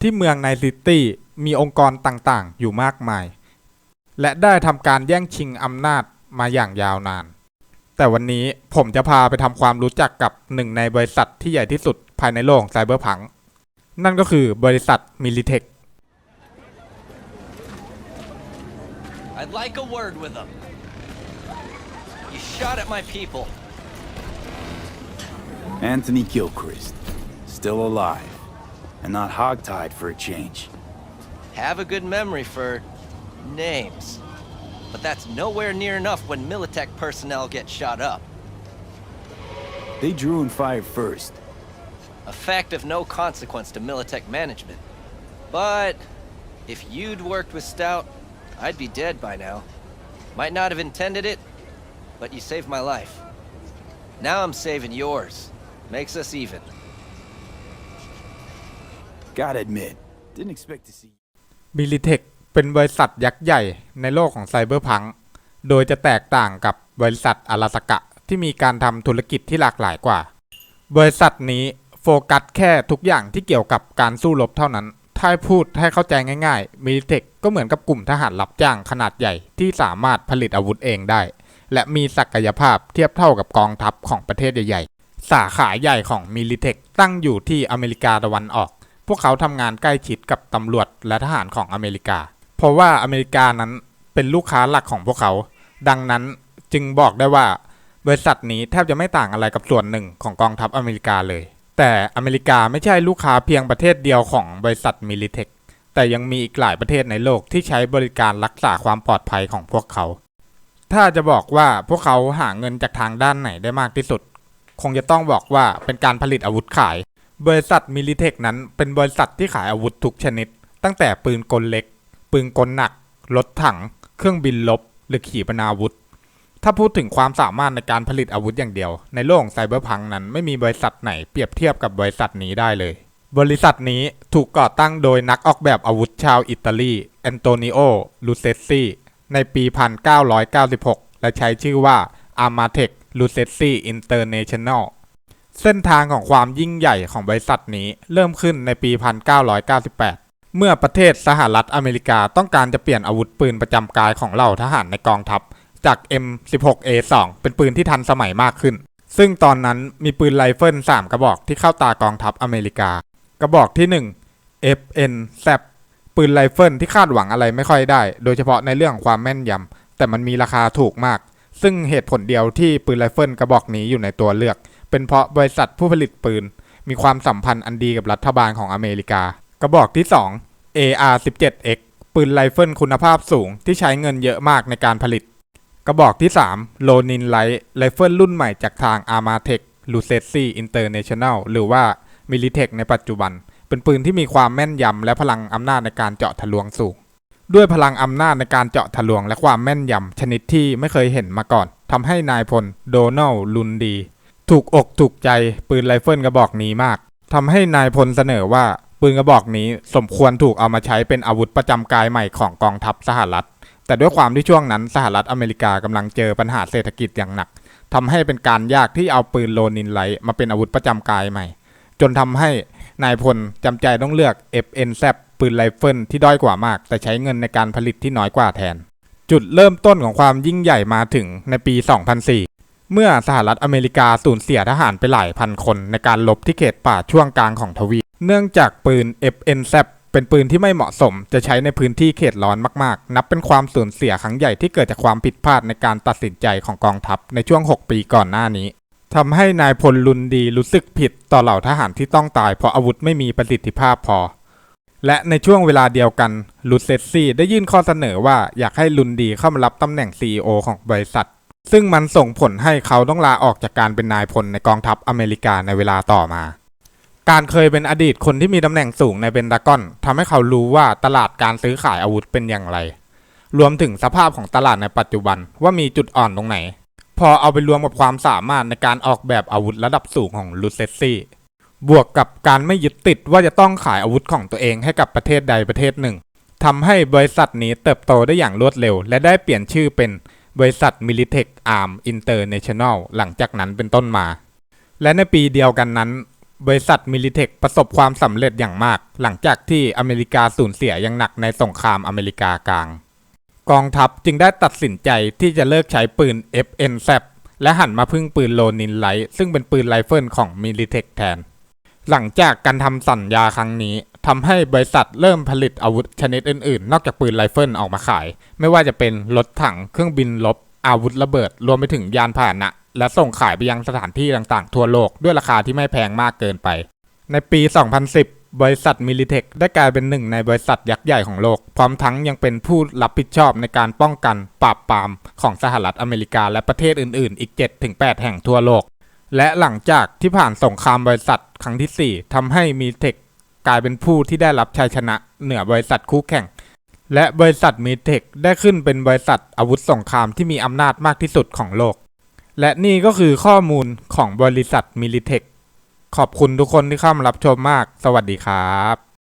ที่เมืองไนซิตี้มีองค์กรต่างๆ อยู่มากมาย และได้ทำการแย่งชิงอำนาจมาอย่างยาวนาน แต่วันนี้ผมจะพาไปทำความรู้จักกับหนึ่งในบริษัทที่ใหญ่ที่สุดภายในโลกไซเบอร์พัง นั่นก็คือบริษัทมิลิเทค I'd like a word with them. You shot at my people. Anthony Gilchrist, still alive, and not hogtied for a change. Have a good memory for names. But that's nowhere near enough when Militech personnel get shot up. They drew and fired first. A fact of no consequence to Militech management. But if you'd worked with Stout, I'd be dead by now. Might not have intended it, but you saved my life. Now I'm saving yours. Makes us even. Gotta admit, didn't expect to see. มิลิเทคเป็นบริษัทยักษ์ใหญ่ในโลกของไซเบอร์พังโดยจะแตกต่างกับบริษัทอาราสกะที่มีการทำธุรกิจที่หลากหลายกว่า บริษัทนี้โฟกัสแค่ทุกอย่างที่เกี่ยวกับการสู้รบเท่านั้น ถ้าพูดให้เข้าใจง่ายๆมิลิเทคก็เหมือนกับกลุ่มทหารรับจ้างขนาดใหญ่ที่สามารถผลิตอาวุธเองได้ และมีศักยภาพเทียบเท่ากับกองทัพของประเทศใหญ่ๆ สาขาใหญ่ของมิลิเทคตั้งอยู่ที่อเมริกาตะวันออก พวกเขาทำงานใกล้ชิดกับตำรวจและทหารของอเมริกา เพราะว่าอเมริกานั้นเป็นลูกค้าหลักของพวกเขา ดังนั้นจึงบอกได้ว่า บริษัทนี้แทบจะไม่ต่างอะไรกับส่วนหนึ่งของกองทัพอเมริกาเลย แต่อเมริกาไม่ใช่ลูกค้าเพียงประเทศเดียวของบริษัทมิลิเทคแต่ยังมีอีกหลายประเทศในโลกที่ใช้บริการรักษาความปลอดภัยของพวกเขา ถ้าจะบอกว่าพวกเขาหาเงินจากทางด้านไหนได้มากที่สุด คงจะต้องบอกว่าเป็นการผลิตอาวุธขาย บริษัทมิลิเทคนั้นเป็นบริษัทที่ขายอาวุธทุกชนิด ตั้งแต่ปืนกลเล็ก ปืนกลหนัก รถถัง เครื่องบินลบ หรือขีปนาวุธ ถ้าพูดถึงความสามารถในการผลิตอาวุธอย่างเดียว ในโลกไซเบอร์พังนั้นไม่มีบริษัทไหนเปรียบเทียบกับบริษัทนี้ได้เลย บริษัทนี้ถูกก่อตั้งโดยนักออกแบบอาวุธชาวอิตาลีแอนโตนิโอ ลูเซซีในปี 1996 และใช้ชื่อว่า Armatech l u c e s i International เส้นทางของความยิ่งใหญ่ของบริษัทนี้เริ่มขึ้นในปี 1998 เมื่อประเทศสหรัฐอเมริกาต้องการจะเปลี่ยนอาวุธปืนประจำกายของเหล่าทหารในกองทัพ จาก M16A2 เป็นปืนที่ทันสมัยมากขึ้น ซึ่งตอนนั้นมีปืนไรเฟิล3 กระบอกที่เข้าตากองทัพอเมริกา กระบอกที่ 1 FN z ปืนไรเฟิลที่คาดหวังอะไรไม่ค่อยได้ โดยเฉพาะในเรื่องความแม่นยำแต่มันมีราคาถูกมาก ซึ่งเหตุผลเดียวที่ปืนไรเฟิลกระบอกนี้อยู่ในตัวเลือก เป็นเพราะบริษัทผู้ผลิตปืน มีความสัมพันธ์อันดีกับรัฐบาลของอเมริกา กระบอกที่ 2 AR-17X ปืนไรเฟิลคุณภาพสูงที่ใช้เงินเยอะมากในการผลิต กระบอกที่ 3 โลนินไลท์ไรเฟิลรุ่นใหม่จากทาง Armatech l u c e s i International หรือว่า Militech ในปัจจุบัน เป็นปืนที่มีความแม่นยำและพลังอำนาจในการเจาะทะลวงสูง ด้วยพลังอำนาจในการเจาะทะลวงและความแม่นยำชนิดที่ไม่เคยเห็นมาก่อนทำให้นายพลโดนัลลุนดี ถูกอกถูกใจปืนไรเฟิลกระบอกนี้มากทำให้นายพลเสนอว่าปืนกระบอกนี้สมควรถูกเอามาใช้เป็นอาวุธประจำกายใหม่ของกองทัพสหรัฐ แต่ด้วยความที่ช่วงนั้นสหรัฐอเมริกากำลังเจอปัญหาเศรษฐกิจอย่างหนักทำให้เป็นการยากที่เอาปืนโลนินไลท์มาเป็นอาวุธประจำกายใหม่ จนทำให้นายพลจำใจต้องเลือก FN z ปืนไรเฟิลที่ด้อยกว่ามาก แต่ใช้เงินในการผลิตที่น้อยกว่าแทน จุดเริ่มต้นของความยิ่งใหญ่มาถึงในปี 2004 เมื่อสหรัฐอเมริกาสูญเสียทหารไปหลายพันคนในการลบที่เขตป่าช่วงกลางของทวีปเนื่องจากปืน FN z เป็นปืนที่ไม่เหมาะสม จะใช้ในพื้นที่เขตร้อนมากๆ นับเป็นความสูญเสียครั้งใหญ่ที่เกิดจากความผิดพลาดในการตัดสินใจของกองทัพในช่วง 6 ปีก่อนหน้านี้ทำให้นายพลลุนดีรู้สึกผิดต่อเหล่าทหารที่ต้องตายเพราะอาวุธไม่มีประสิทธิภาพพอ และในช่วงเวลาเดียวกันลูเซซี่ได้ยื่นข้อเสนอว่าอยากให้ลุนดีเข้ามารับตำแหน่ง CEO ของบริษัท ซึ่งมันส่งผลให้เขาต้องลาออกจากการเป็นนายพลในกองทัพอเมริกาในเวลาต่อมา การเคยเป็นอดีตคนที่มีตำแหน่งสูงในเบนดากอนทำให้เขารู้ว่าตลาดการซื้อขายอาวุธเป็นอย่างไร รวมถึงสภาพของตลาดในปัจจุบันว่ามีจุดอ่อนตรงไหน พอเอาไปรวมกับความสามารถในการออกแบบอาวุธระดับสูงของลูเซซี่บวกกับการไม่ยึดติดว่าจะต้องขายอาวุธของตัวเองให้กับประเทศใดประเทศหนึ่งทำให้บริษัทนี้เติบโตได้อย่างรวดเร็ว และได้เปลี่ยนชื่อเป็น บริษัท Militech Arm International หลังจากนั้นเป็นต้นมา และในปีเดียวกันนั้น บริษัทมิลิเทคประสบความสำเร็จอย่างมาก หลังจากที่อเมริกาสูญเสียอย่างหนักในสงครามอเมริกากลาง กองทัพจึงได้ตัดสินใจที่จะเลิกใช้ปืน FN z และหันมาพึ่งปืนโลนินไลท์ซึ่งเป็นปืนไรเฟิลของมิลิเทคแทน หลังจากการทำสัญญาครั้งนี้ ทำให้บริษัทเริ่มผลิตอาวุธชนิดอื่นๆ นอกจากปืนไรเฟิลออกมาขาย ไม่ว่าจะเป็นรถถังเครื่องบินรบอาวุธระเบิด รวมไปถึงยานพาหนะ และส่งขายไปยังสถานที่ต่างๆ ทั่วโลกด้วยราคาที่ไม่แพงมากเกินไป ในปี 2010บริษัทมิลิเทคได้กลายเป็นหนึ่งในบริษัทยักษ์ใหญ่ของโลก พร้อมทั้งยังเป็นผู้รับผิดชอบในการป้องกันปราบปรามของสหรัฐอเมริกาและประเทศอื่นๆ อีก 7-8 แห่งทั่วโลก และหลังจากที่ผ่านสงครามบริษัทครั้งที่ 4ทำให้มีเทค กลายเป็นผู้ที่ได้รับชัยชนะเหนือบริษัทคู่แข่ง และบริษัทมีเทคได้ขึ้นเป็นบริษัทอาวุธสงครามที่มีอำนาจมากที่สุดของโลก และนี่ก็คือข้อมูลของบริษัทมิลิเทคขอบคุณทุกคนที่เข้ามารับชมมาก สวัสดีครับ